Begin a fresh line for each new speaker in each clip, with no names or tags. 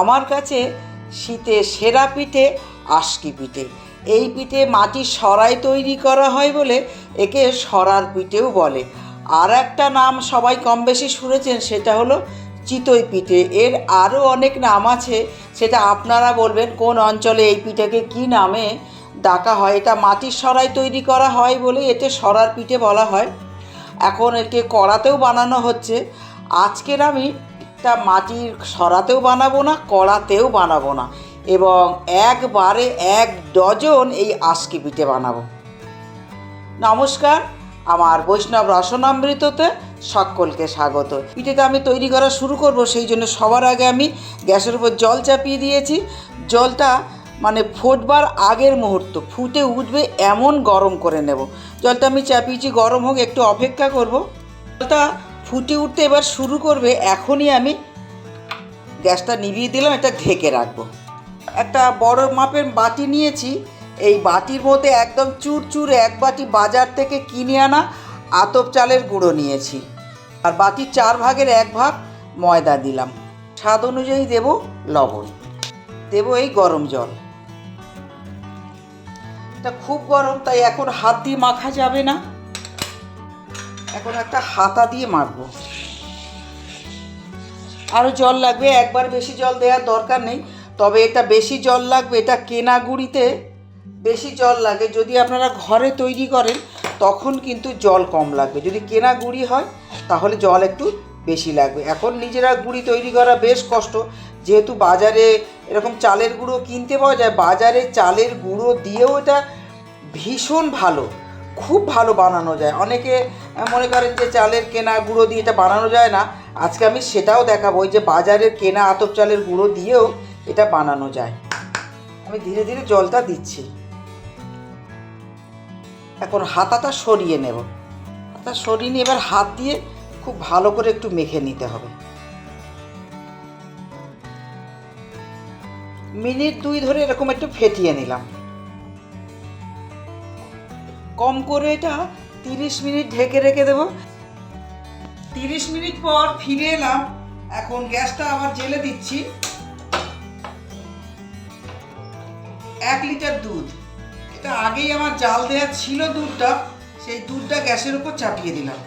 আমার কাছে শীতে সেরা পিঠে আশকি পিঠে। এই পিঠে মাটির সরাই তৈরি করা হয় বলে একে সরার পিঠেও বলে। আর একটা নাম সবাই কম বেশি শুনেছেন, সেটা হলো চিতই পিঠে। এর আরও অনেক নাম আছে, সেটা আপনারা বলবেন কোন অঞ্চলে এই পিঠেকে কি নামে ডাকা হয়। এটা মাটির সরাই তৈরি করা হয় বলে এতে সরার পিঠে বলা হয়। এখন একে কড়াতেও বানানো হচ্ছে। আজকের আমি তা মাটির সরাতেও বানাবো না, কড়াতেও বানাবো না। এবং একবারে এক ডজন এই আশকি পিঠে বানাবো। নমস্কার, আমার বৈষ্ণব রসনামৃততে সকলকে স্বাগত। পিঠেটা আমি তৈরি করা শুরু করব, সেই জন্য সবার আগে আমি গ্যাসের উপর জল চাপিয়ে দিয়েছি। জলটা মানে ফুটবার আগের মুহূর্ত, ফুটে উঠবে এমন গরম করে নেব। জলটা আমি চাপিয়েছি, গরম হোক, একটু অপেক্ষা করব। জলটা ফুটে উঠতে এবার শুরু করবে, এখনই আমি গ্যাসটা নিভিয়ে দিলাম, এটা ঢেকে রাখব। একটা বড় মাপের বাটি নিয়েছি, এই বাটির মধ্যে একদম চুর চুর এক বাটি বাজার থেকে কিনে আনা আতপ চালের গুঁড়ো নিয়েছি। আর বাটির চার ভাগের এক ভাগ ময়দা দিলাম। স্বাদ অনুযায়ী দেব লবণ। দেব এই গরম জল। এটা খুব গরম, তাই এখন হাত দিয়ে মাখা যাবে না। এখন একটা হাতা দিয়ে মাখবো আরও জল লাগবে, একবার বেশি জল দেওয়ার দরকার নেই, তবে এটা বেশি জল লাগবে, এটা কেনা গুঁড়িতে বেশি জল লাগে। যদি আপনারা ঘরে তৈরি করেন, তখন কিন্তু জল কম লাগবে। যদি কেনা গুঁড়ি হয়, তাহলে জল একটু বেশি লাগবে। এখন নিজেরা গুঁড়ি তৈরি করা বেশ কষ্ট। যেহেতু বাজারে এরকম চালের গুঁড়ো কিনতে পাওয়া যায়, বাজারে চালের গুঁড়ো দিয়েও এটা ভীষণ ভালো। খুব ভালো বানানো যায়। অনেকে মনে করেন যে চালের কেনা গুঁড়ো দিয়ে এটা বানানো যায় না। আজকে আমি সেটাও দেখাবো, ওই যে বাজারের কেনা আতপ চালের গুঁড়ো দিয়েও এটা বানানো যায়। আমি ধীরে ধীরে জলটা দিচ্ছি। এখন হাতাটা সরিয়ে নেব। হাতা সরিয়ে নিয়ে এবার হাত দিয়ে খুব ভালো করে একটু মেখে নিতে হবে। মিনিট দুই ধরে এরকম একটু ফেটিয়ে নিলাম। কম করে এটা তিরিশ মিনিট ঢেকে রেখে দেবো। তিরিশ মিনিট পর ফিরে এলাম। এখন গ্যাসটা আবার জেলে দিচ্ছি। এক লিটার দুধ। এটা আগেই আমার জাল দেওয়া ছিল দুধটা। সেই দুধটা গ্যাসের উপর চাপিয়ে দিলাম।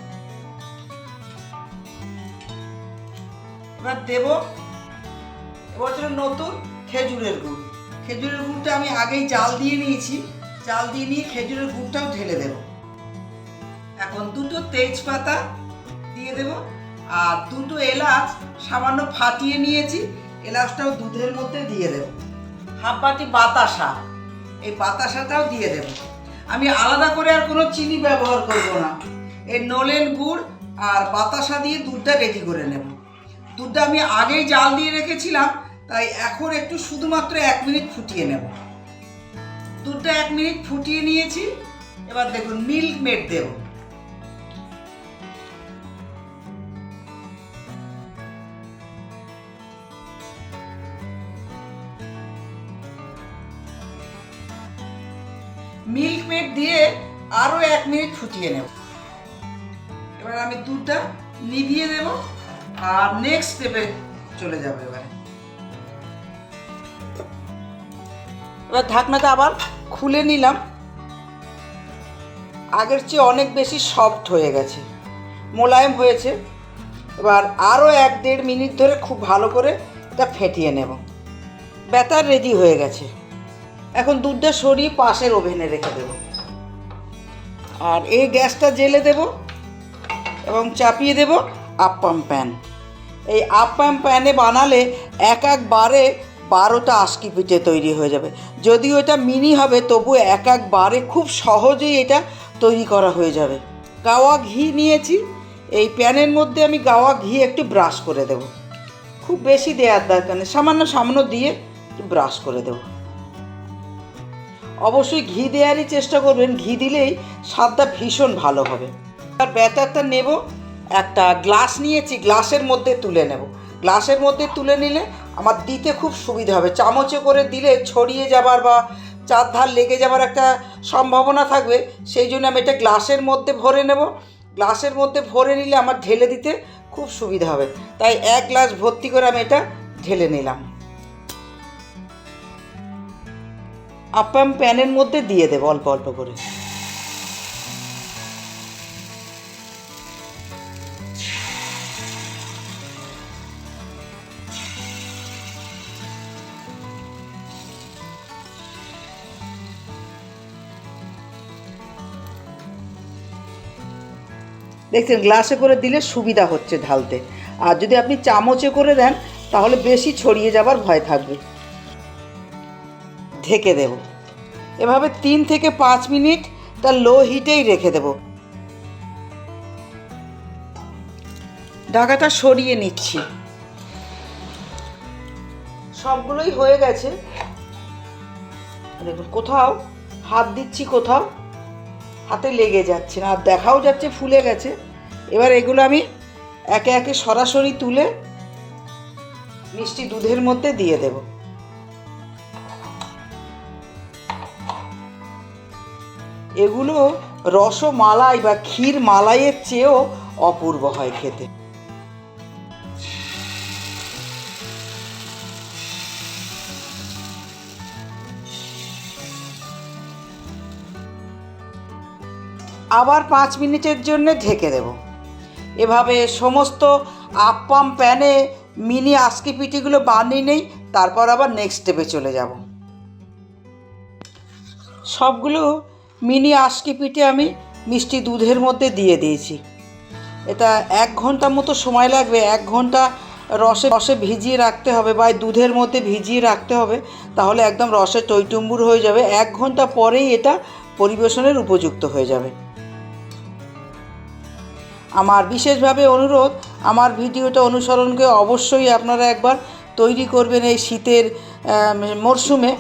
এবার দেব। এবছর নতুন খেজুরের গুড়। খেজুরের গুড়টা আমি আগেই জাল দিয়ে নিয়েছি। জাল দিয়ে নিয়ে খেজুরের গুড়টাও ঢেলে দেব। এখন দুটো তেজপাতা দিয়ে দেব আর দুটো এলাচ সামান্য ফাটিয়ে নিয়েছি। এলাচটাও দুধের মধ্যে দিয়ে দেব। হাফ বাটি বাতাসা। এই বাতাসাটাও দিয়ে দেব। আমি আলাদা করে আর কোনো চিনি ব্যবহার করব না। এই নলেন গুড় আর বাতাসা দিয়ে দুধটা রেডি করে নেব। দুধটা আমি আগেই জাল দিয়ে রেখেছিলাম, তাই এখন একটু শুধুমাত্র এক মিনিট ফুটিয়ে নেব। দুধটা এক মিনিট ফুটিয়ে নিয়েছি। এবার দেখুন মিল্ক মেড দেব। মিল্ক মেড দিয়ে আরও এক মিনিট ফুটিয়ে নেব। এবার আমি দুধটা নিভিয়ে দেব, আর নেক্সট স্টেপে চলে যাবে এবারে। এবার ঢাকনাটা আবার খুলে নিলাম। আগের চেয়ে অনেক বেশি সফট হয়ে গেছে। মোলায়েম হয়েছে। এবার আরও এক দেড় মিনিট ধরে খুব ভালো করে এটা ফেটিয়ে নেব। ব্যাটার রেডি হয়ে গেছে। এখন দুধটা সরিয়ে পাশের ওভেনে রেখে দেব। আর এই গ্যাসটা জেলে দেব এবং চাপিয়ে দেব আপ্পাম প্যান এই আপ্পাম প্যানে বানালে এক একবারে বারোটা আশকি পিঠে তৈরি হয়ে যাবে। যদিও এটা মিনি হবে, তবু এক একবারে খুব সহজেই এটা তৈরি করা হয়ে যাবে। গাওয়া ঘি নিয়েছি। এই প্যানের মধ্যে আমি গাওয়া ঘি একটু ব্রাশ করে দেব। খুব বেশি দেওয়ার দরকার নেই, সামান্য সামান্য দিয়ে ব্রাশ করে দেবো। অবশ্যই ঘি দেওয়ারই চেষ্টা করবেন, ঘি দিলেই স্বাদটা ভীষণ ভালো হবে। আর ব্যাটারটা নেব, একটা গ্লাস নিয়েছি, গ্লাসের মধ্যে তুলে নেব। গ্লাসের মধ্যে তুলে নিলে আমার দিতে খুব সুবিধা হবে। চামচে করে দিলে ছড়িয়ে যাবার বা চার ধার লেগে যাবার একটা সম্ভাবনা থাকবে। সেই জন্য আমি এটা গ্লাসের মধ্যে ভরে নেব। গ্লাসের মধ্যে ভরে নিলে আমার ঢেলে দিতে খুব সুবিধা হবে। তাই এক গ্লাস ভর্তি করে আমি এটা ঢেলে নিলাম। আপাম প্যানের মধ্যে দিয়ে দেবো অল্প অল্প করে। দেখছেন, গ্লাসে করে দিলে সুবিধা হচ্ছে ঢালতে। আর যদি আপনি চামচে করে দেন, তাহলে বেশি ছড়িয়ে যাবার ভয় থাকবে। ঢেকে দেব। এভাবে তিন থেকে পাঁচ মিনিট তার লো হিটেই রেখে দেব। ঢাকাটা সরিয়ে নিচ্ছি। সবগুলোই হয়ে গেছে। দেখুন, কোথাও, হাত দিচ্ছি কোথাও। হাতে লেগে যাচ্ছে না আর দেখাও যাচ্ছে, ফুলে গেছে। এবার এগুলো আমি একে একে সরাসরি তুলে মিষ্টি দুধের মধ্যে দিয়ে দেব। এগুলো রসমালাই বা ক্ষীর মালাইয়ের চেয়েও অপূর্ব হয় খেতে। আবার পাঁচ মিনিটের জন্য ঢেকে দেব। এভাবে সমস্ত আপ্পাম প্যানে মিনি আস্কি পিঠিগুলো বানিয়ে নেই, তারপর আবার নেক্সট স্টেপে চলে যাব। সবগুলো মিনি আস্কি পিঠে আমি মিষ্টি দুধের মধ্যে দিয়ে দিয়েছি। এটা এক ঘণ্টা মতো সময় লাগবে, এক ঘণ্টা রসে রসে ভিজিয়ে রাখতে হবে বা দুধের মধ্যে ভিজিয়ে রাখতে হবে, তাহলে একদম রসে টইটুম্বুর হয়ে যাবে। এক ঘণ্টা পরেই এটা পরিবেশনের উপযুক্ত হয়ে যাবে। আমার বিশেষভাবে অনুরোধ, আমার ভিডিওটা অনুসরণকে অবশ্যই আপনারা একবার তৈরি করবেন এই শীতের মরশুমে।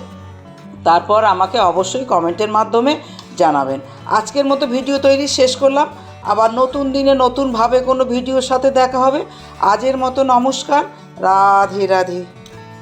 তারপর আমাকে অবশ্যই কমেন্টের মাধ্যমে জানাবেন। আজকের মতো ভিডিও তৈরি শেষ করলাম। আবার নতুন দিনে নতুনভাবে কোনো ভিডিওর সাথে দেখা হবে। আজের মতো নমস্কার। রাধে রাধে।